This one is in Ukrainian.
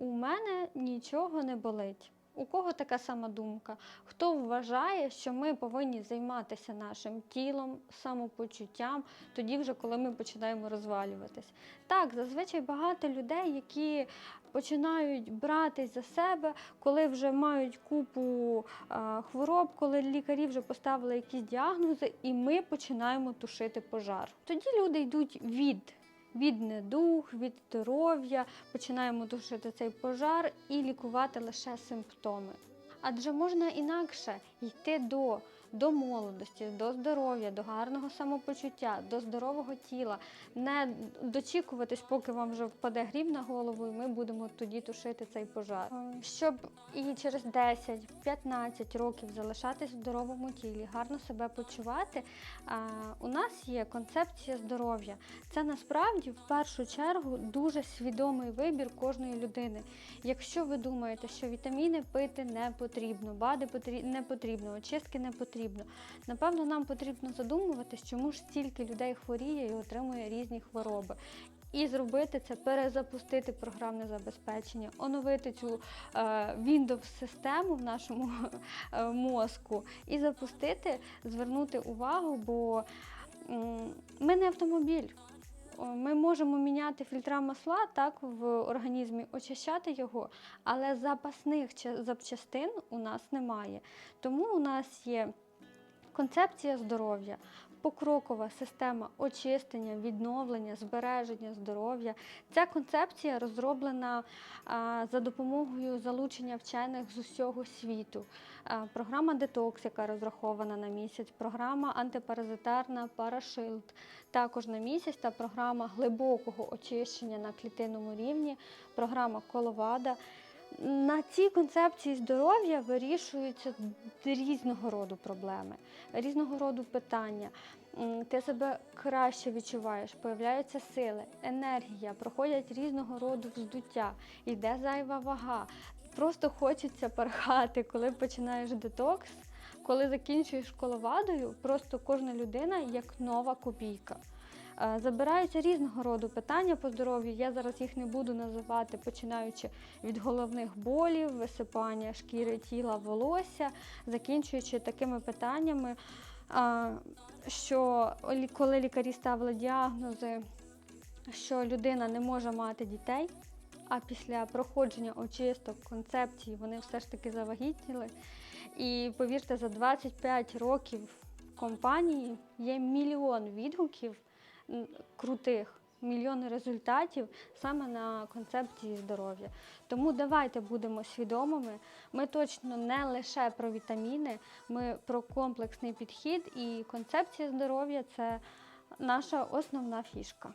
у мене нічого не болить. У кого така сама думка? Хто вважає, що ми повинні займатися нашим тілом, самопочуттям, тоді вже коли ми починаємо розвалюватись? Так, зазвичай багато людей, які починають братись за себе, коли вже мають купу а, хвороб, коли лікарі вже поставили якісь діагнози, і ми починаємо тушити пожар. Тоді люди йдуть від. Від недуг, від здоров'я, починаємо тушити цей пожар і лікувати лише симптоми. Адже можна інакше йти до, до молодості, до здоров'я, до гарного самопочуття, до здорового тіла, не дочікуватись, поки вам вже впаде грім на голову, і ми будемо тоді тушити цей пожар. Щоб і через 10-15 років залишатись в здоровому тілі, гарно себе почувати, у нас є концепція здоров'я. Це насправді в першу чергу дуже свідомий вибір кожної людини. Якщо ви думаєте, що вітаміни пити не потрібно, БАДи потрі- не потрібно, очистки не потрібно, напевно, нам потрібно задумуватись, чому ж стільки людей хворіє і отримує різні хвороби. І зробити це, перезапустити програмне забезпечення, оновити цю е, Windows-систему в нашому е, мозку і запустити, звернути увагу, бо ми не автомобіль. О, Ми можемо міняти фільтра масла так в організмі, очищати його, але запасних запчастин у нас немає. Тому у нас є концепція здоров'я, покрокова система очищення, відновлення, збереження здоров'я. Ця концепція розроблена за допомогою залучення вчених з усього світу. Програма Детокс, яка розрахована на місяць, програма антипаразитарна Парашилд також на місяць, та програма глибокого очищення на клітинному рівні, програма Коловада. На цій концепції здоров'я вирішуються різного роду проблеми, різного роду питання. Ти себе краще відчуваєш, появляються сили, енергія, проходять різного роду вздуття, йде зайва вага. Просто хочеться порхати, коли починаєш детокс, коли закінчуєш коловадою, просто кожна людина як нова копійка. Е, Забираються різного роду питання по здоров'ю. Я зараз їх не буду називати, починаючи від головних болів, висипання шкіри тіла, волосся, закінчуючи такими питаннями, що коли лікарі ставили діагнози, що людина не може мати дітей, а після проходження очисток, концепцій вони все ж таки завагітніли. І повірте, за 25 років в компанії є мільйон відгуків крутих. Мільйони результатів саме на концепції здоров'я. Тому давайте будемо свідомими. Ми точно не лише про вітаміни, ми про комплексний підхід, і концепція здоров'я це наша основна фішка.